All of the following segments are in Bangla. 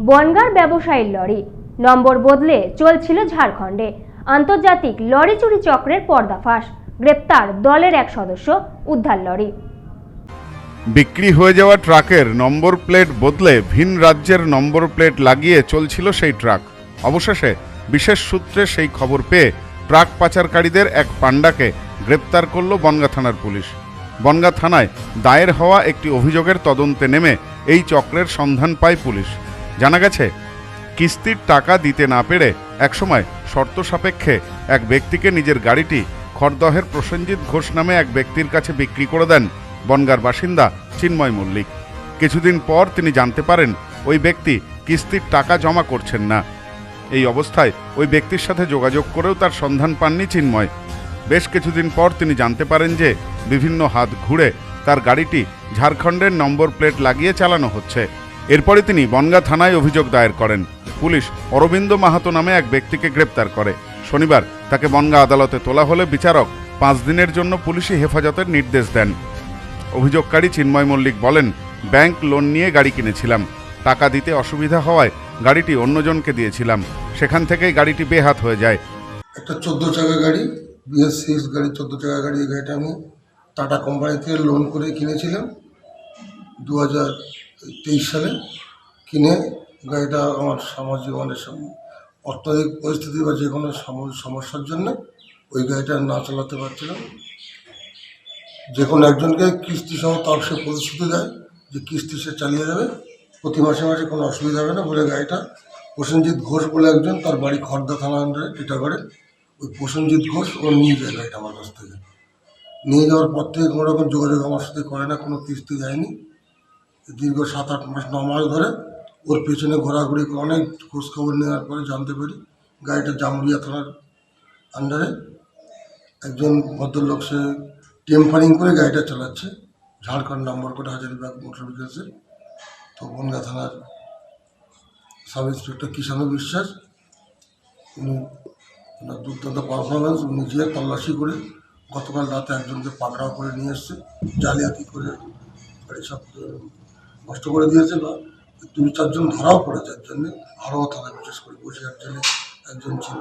বনগার ব্যবসায়ীর লরি। নম্বর বদলে চলছিল ঝাড়খণ্ডে। আন্তর্জাতিক লরি চুরি চক্রের পর্দাফাঁস গ্রেপ্তার দলের এক সদস্য, উদ্ধার লরি। বিক্রি হয়ে যাওয়া ট্রাকের নম্বর প্লেট বদলে ভিন রাজ্যের নম্বর প্লেট লাগিয়ে চলছিল সেই ট্রাক। অবশেষে বিশেষ সূত্রে সেই খবর পেয়ে ট্রাক পাচারকারীদের এক পাণ্ডাকে গ্রেপ্তার করল বনগা থানার পুলিশ। বনগা থানায় দায়ের হওয়া একটি অভিযোগের তদন্তে নেমে এই চক্রের সন্ধান পায় পুলিশ। জানা গেছে, কিস্তির টাকা দিতে না পেরে একসময় শর্ত সাপেক্ষে এক ব্যক্তিকে নিজের গাড়িটি খড়দহের প্রসেনজিৎ ঘোষ নামে এক ব্যক্তির কাছে বিক্রি করে দেন বনগার বাসিন্দা চিন্ময় মল্লিক। কিছুদিন পর তিনি জানতে পারেন, ওই ব্যক্তি কিস্তির টাকা জমা করছেন না। এই অবস্থায় ওই ব্যক্তির সাথে যোগাযোগ করেও তার সন্ধান পাননি চিন্ময়। বেশ কিছুদিন পর তিনি জানতে পারেন যে, বিভিন্ন হাত ঘুরে তার গাড়িটি ঝাড়খণ্ডের নম্বর প্লেট লাগিয়ে চালানো হচ্ছে। এরপরে তিনি বনগা থানায় অভিযোগ দায়ের করেন। পুলিশ অরবিন্দ মাহাতো নামে এক ব্যক্তিকে গ্রেপ্তার করে। শনিবার তাকে বনগা আদালতে তোলা হলে বিচারক পাঁচ দিনের জন্য পুলিশি হেফাজতের নির্দেশ দেন। অভিযোগকারী চিন্ময় মল্লিক বলেন, ব্যাংক লোন নিয়ে গাড়ি কিনেছিলাম। টাকা দিতে অসুবিধা হওয়ায় গাড়িটি অন্যজনকে দিয়েছিলাম। সেখান থেকেই গাড়িটি বেহাত হয়ে যায়। একটা চোদ্দ চাকা গাড়ি বিএস গাড়ি, চোদ্দ চাকা গাড়ি, এই গাড়িটা আমি টাটা কোম্পানি থেকে লোন করে কিনেছিলাম। দু হাজার তেইশ সালে কিনে গাড়িটা আমার সামাজিক মানে অর্থনৈতিক পরিস্থিতি বা যে কোনো সাম- সমস্যার জন্য ওই গাড়িটা না চালাতে পারছিলাম। যে কোনো একজনকে কিস্তি সহ তার সে প্রতিশ্রুতি দেয় যে কিস্তি সে চালিয়ে যাবে। প্রতি মাসে মাসে কোনো অসুবিধা হবে না বলে গাড়িটা প্রসেনজিৎ ঘোষ বলে একজন তার বাড়ি খড়দা থানা আন্ডারে টিটাগড়ে ওই প্রসেনজিৎ ঘোষ ও নিয়ে যায় গাড়িটা আমার কাছ থেকে। নিয়ে যাওয়ার পর থেকে কোনো রকম যোগাযোগ আমার সাথে করে না, কোনো কিস্তি দেয়নি। দীর্ঘ সাত আট মাস, ন মাস ধরে ওর পেছনে ঘোরাঘুরি করে অনেক খোঁজখবর নেওয়ার পরে জানতে পারি গাড়িটা জামুরিয়া থানার আন্ডারে একজন ভদ্রলোক, সে টেম্পারিং করে গাড়িটা চালাচ্ছে, ঝাড়খণ্ড নম্বর করে হাজারিবাগ মোটর বিকাশে তো বনগা থানার সাব ইন্সপেক্টর কিষাণু বিশ্বাস, উনি দুর্দান্ত পারফরমেন্স উনি গিয়ে তল্লাশি করে গতকাল রাতে একজনকে পাকড়াও করে নিয়ে এসছে, জালিয়াতি করে সব নষ্ট করে দিয়েছে বা দুই চারজন ধরাও পড়েছে এর জন্যে আরও থানায় বিশেষ করে বসিরহাট জেলে একজন ছিল।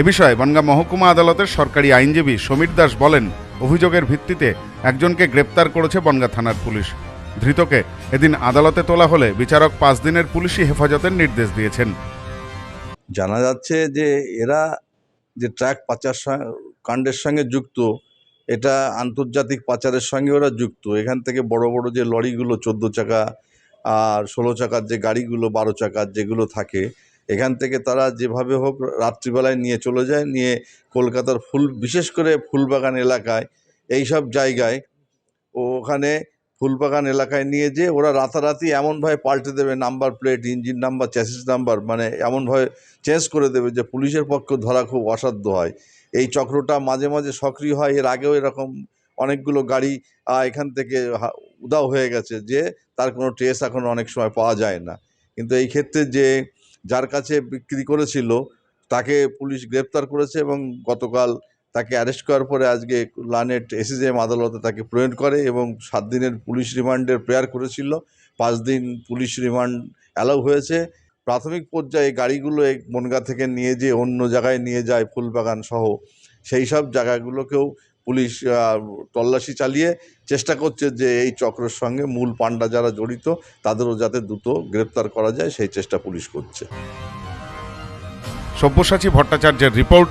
এ বিষয়ে বনগা মহকুমা আদালতের সরকারি আইনজীবী সমীর দাস বলেন অভিযোগের ভিত্তিতে একজনকে গ্রেপ্তার করেছে বনগা থানার পুলিশ। ধৃতকে এদিন আদালতে তোলা হলে বিচারক পাঁচ দিনের পুলিশি হেফাজতের নির্দেশ দিয়েছেন। জানা যাচ্ছে যে এরা যে ট্র্যাক পাচার কাণ্ডের সঙ্গে যুক্ত এটা আন্তর্জাতিক পাচারের সঙ্গে ওরা যুক্ত। এখান থেকে বড় বড় যে লরিগুলো, চোদ্দ চাকা আর ষোলো চাকার যে গাড়িগুলো, বারো চাকার যেগুলো থাকে, এখান থেকে তারা যেভাবে হোক রাত্রিবেলায় নিয়ে চলে যায়, নিয়ে কলকাতার ফুল, বিশেষ করে ফুলবাগান এলাকায় এই সব জায়গায়, ওখানে ফুলবাগান এলাকায় নিয়ে যেয়ে ওরা রাতারাতি এমনভাবে পাল্টে দেবে number plate, engine number chassis number মানে এমনভাবে চেঞ্জ করে দেবে যে পুলিশের পক্ষে ধরা খুব অসাধ্য হয়। এই চক্রটা মাঝে মাঝে সক্রিয় হয়, এর আগেও এরকম অনেকগুলো গাড়ি এখান থেকে উধাও হয়ে গেছে যে তার কোনো ট্রেস এখন অনেক সময় পাওয়া যায় না। কিন্তু এই ক্ষেত্রে যে যার কাছে বিক্রি করেছিল, তাকে পুলিশ গ্রেপ্তার করেছে এবং গতকাল তাকে অ্যারেস্ট করার পরে আজকে লানেট এসিজেএম আদালতে তাকে প্রেরণ করে এবং সাত দিনের পুলিশ রিমান্ডের প্রেয়ার করেছিল। পাঁচ দিন পুলিশ রিমান্ড অ্যালাউ হয়েছে। প্রাথমিক পর্যায়ে গাড়িগুলো বনগা থেকে নিয়ে যেয়ে অন্য জায়গায় নিয়ে যায় ফুলবাগান সহ। সেই সব জায়গাগুলোকেও পুলিশ তল্লাশি চালিয়ে চেষ্টা করছে যে এই চক্রের সঙ্গে মূল পাণ্ডা যারা জড়িত তাদেরও যাতে দ্রুত গ্রেপ্তার করা যায়, সেই চেষ্টা পুলিশ করছে। সব্যসাচী ভট্টাচার্যের report